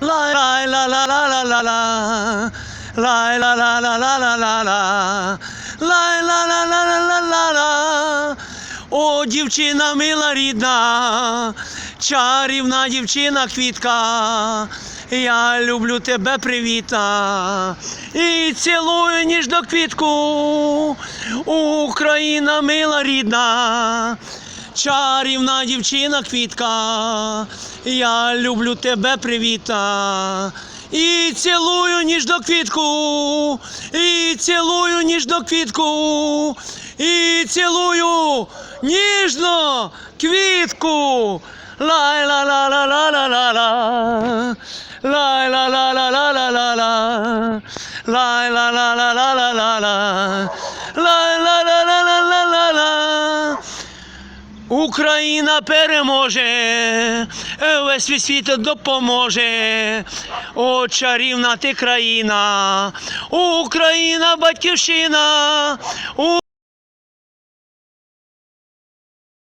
Лай ла ла О, дівчина мила рідна, чарівна дівчина квітка, я люблю тебе привіта і цілую ніжно квітку, Україна мила рідна, чарівна дівчина квітка, я люблю тебе привіта. І цілую ніжно квітку, і цілую ніжно квітку, і цілую ніжно квітку. Лай ла ла ла ла ла ла ла Лай ла ла ла ла ла ла ла Лай ла ла ла ла ла ла ла Україна переможе, весь світ світ допоможе. О, чарівна ти країна, Україна батьківщина.